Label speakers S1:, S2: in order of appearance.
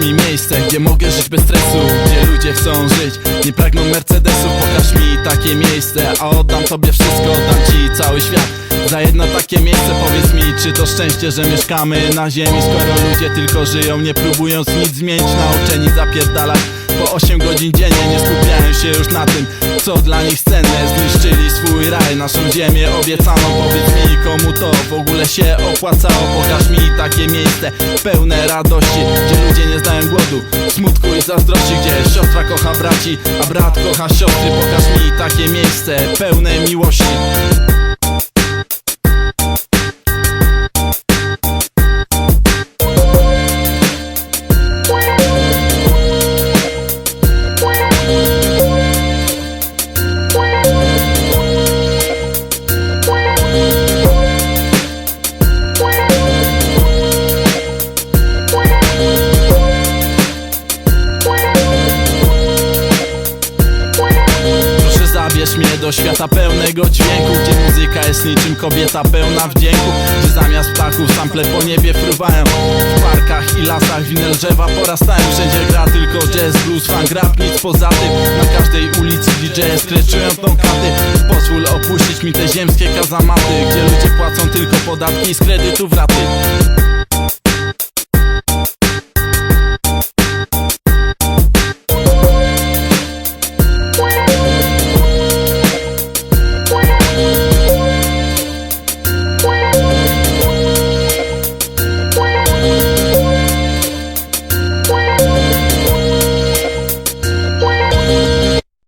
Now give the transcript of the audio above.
S1: miejsce, gdzie mogę żyć bez stresu Gdzie ludzie chcą żyć, nie pragną Mercedesów Pokaż mi takie miejsce, a oddam tobie wszystko Dam ci cały świat. Za jedno takie miejsce Powiedz mi, czy to szczęście, że mieszkamy na ziemi Skoro ludzie tylko żyją, nie próbując nic zmienić Nauczeni zapierdalać. Po 8 godzin dziennie Nie skupiają się już na tym, co dla nich cenne? Zniszczyli swój raj, naszą ziemię obiecaną. Powiedz mi, komu to w ogóle się opłacało? Pokaż mi takie miejsce pełne radości Gdzie ludzie nie znają głodu, smutku i zazdrości Gdzie siostra kocha braci, a brat kocha siostry. Pokaż mi takie miejsce pełne miłości zabierz mnie do świata pełnego dźwięku Gdzie muzyka jest niczym kobieta pełna wdzięku Gdzie zamiast ptaków sample po niebie fruwają. W parkach i lasach winne drzewa porastają Wszędzie gra tylko jazz, blues, funk, rap, nic poza tym. Na każdej ulicy DJ skreczują tą klaty Pozwól opuścić mi te ziemskie kazamaty Gdzie ludzie płacą tylko podatki z kredytów raty